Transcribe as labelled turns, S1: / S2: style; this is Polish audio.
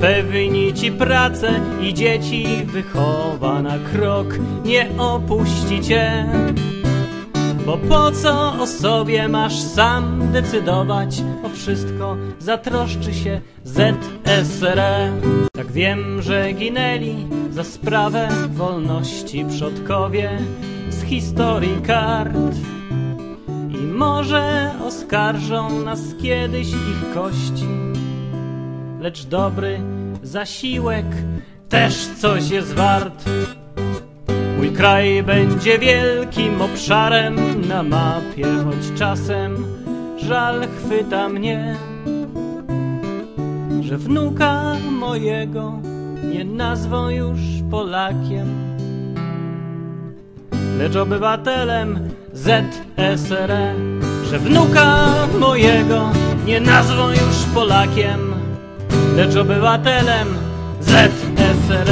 S1: Zapewni ci pracę i dzieci wychowa na krok, nie opuści cię. Bo po co o sobie masz sam decydować? O wszystko zatroszczy się ZSRE. Tak wiem, że ginęli za sprawę wolności przodkowie z historii kart. I może oskarżą nas kiedyś ich kości, lecz dobry zasiłek też coś jest wart. Mój kraj będzie wielkim obszarem na mapie, choć czasem żal chwyta mnie, że wnuka mojego nie nazwą już Polakiem, lecz obywatelem ZSRE, że wnuka mojego nie nazwą już Polakiem, lecz obywatelem ZSRR.